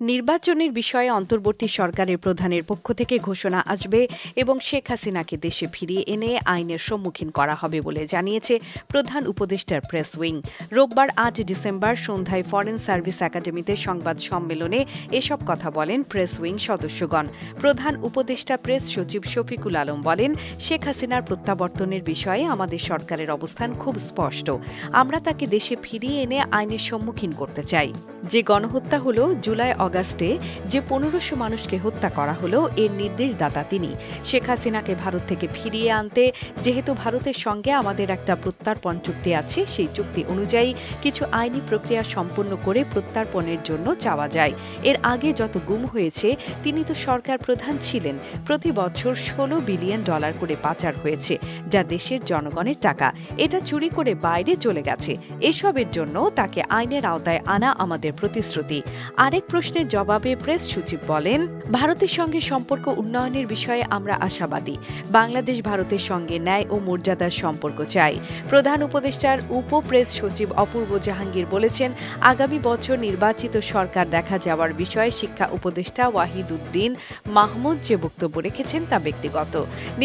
নির্বাচনের বিষয়ে অন্তর্বর্তী সরকারের প্রধানের পক্ষ থেকে ঘোষণা আসবে এবং শেখ হাসিনাকে দেশে ফিরিয়ে এনে আইনের সম্মুখীন করা হবে বলে জানিয়েছে প্রধান উপদেষ্টার প্রেস উইং। রোববার আট ডিসেম্বর সন্ধ্যায় ফরেন সার্ভিস একাডেমিতে সংবাদ সম্মেলনে এসব কথা বলেন প্রেস উইং সদস্যগণ। প্রধান উপদেষ্টা প্রেস সচিব শফিকুল আলম বলেন, শেখ হাসিনার প্রত্যাবর্তনের বিষয়ে আমাদের সরকারের অবস্থান খুব স্পষ্ট। আমরা তাকে দেশে ফিরিয়ে এনে আইনের সম্মুখীন করতে চাই। যে গণহত্যা হল জুলাই অগাস্টে যে পনেরোশো মানুষকে হত্যা করা হলো, এর নির্দেশদাতা তিনি। শেখ হাসিনাকে ভারত থেকে ফিরিয়ে আনতে, যেহেতু ভারতের সঙ্গে আমাদের একটা প্রত্যার্পণ চুক্তি আছে, সেই চুক্তি অনুযায়ী কিছু আইনি প্রক্রিয়া সম্পন্ন করে প্রত্যার্পণের জন্য চাওয়া যায়। এর আগে যত গুম হয়েছে, তিনি তো সরকার প্রধান ছিলেন। প্রতি বছর ষোলো বিলিয়ন ডলার করে পাচার হয়েছে, যা দেশের জনগণের টাকা। এটা চুরি করে বাইরে চলে গেছে। এসবের জন্য তাকে আইনের আওতায় আনা আমাদের প্রতিশ্রুতি। আরেক প্রশ্নের জবাবে প্রেস সচিব বলেন, ভারতের সঙ্গে সম্পর্ক উন্নয়নের বিষয়ে আমরা আশাবাদী। বাংলাদেশ ভারতের সঙ্গে ন্যায় ও মর্যাদার সম্পর্ক চাই। প্রধান উপদেষ্টার উপ প্রেস সচিব অপূর্ব জাহাঙ্গীর বলেছেন, আগামী বছর নির্বাচিত সরকার দেখা যাওয়ার বিষয়ে শিক্ষা উপদেষ্টা ওয়াহিদ উদ্দিন মাহমুদ যে বক্তব্য রেখেছেন তা ব্যক্তিগত।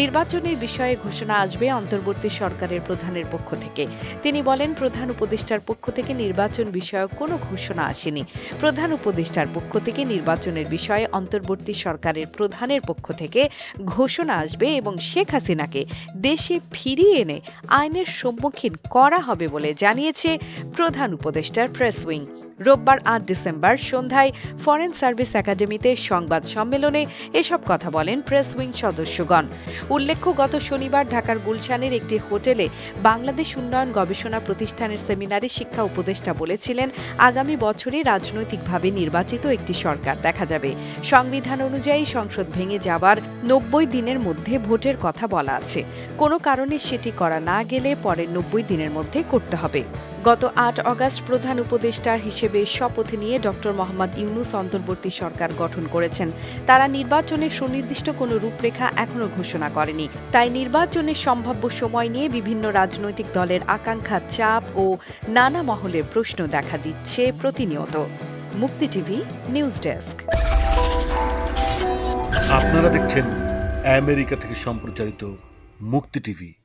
নির্বাচনের বিষয়ে ঘোষণা আসবে অন্তর্বর্তী সরকারের প্রধানের পক্ষ থেকে। তিনি বলেন, প্রধান উপদেষ্টার পক্ষ থেকে নির্বাচন বিষয়ক কোনো ঘোষণা আসেনি। প্রধান উপদেষ্টার পক্ষ থেকে নির্বাচনের বিষয়ে অন্তর্বর্তী সরকারের প্রধানের পক্ষ থেকে ঘোষণা আসবে এবং শেখ হাসিনাকে দেশে ফিরিয়ে এনে আইনের সম্মুখীন করা হবে বলে জানিয়েছে প্রধান উপদেষ্টার প্রেস উইং। রোববার আট ডিসেম্বর সন্ধ্যায় ফরেন সার্ভিস একাডেমিতে সংবাদ সম্মেলনে এসব কথা বলেন প্রেস উইং সদস্যগণ। উল্লেখ্য, গত শনিবার ঢাকার গুলশানের একটি হোটেলে বাংলাদেশ উন্নয়ন গবেষণা প্রতিষ্ঠানের সেমিনারে শিক্ষা উপদেষ্টা বলেছিলেন, আগামী বছরে রাজনৈতিকভাবে নির্বাচিত একটি সরকার দেখা যাবে। সংবিধান অনুযায়ী সংসদ ভেঙে যাবার নব্বই দিনের মধ্যে ভোটের কথা বলা আছে। কোনো কারণে সেটি করা না গেলে পরের নব্বই দিনের মধ্যে করতে হবে। গত আট অগাস্ট প্রধান উপদেষ্টা হিসেবে শপথ নিয়ে ডক্টর মোহাম্মদ ইউনুস অন্তর্বর্তী সরকার গঠন করেছেন। তারা নির্বাচনের সুনির্দিষ্ট কোনো রূপরেখা এখনও ঘোষণা করেনি। তাই নির্বাচনের সম্ভাব্য সময় নিয়ে বিভিন্ন রাজনৈতিক দলের আকাঙ্ক্ষা, চাপ ও নানা মহলের প্রশ্ন দেখা দিচ্ছে প্রতিনিয়ত। মুক্তি টিভি, নিউজ ডেস্ক। আপনারা দেখছেন আমেরিকা থেকে সম্প্রচারিত মুক্তি টিভি।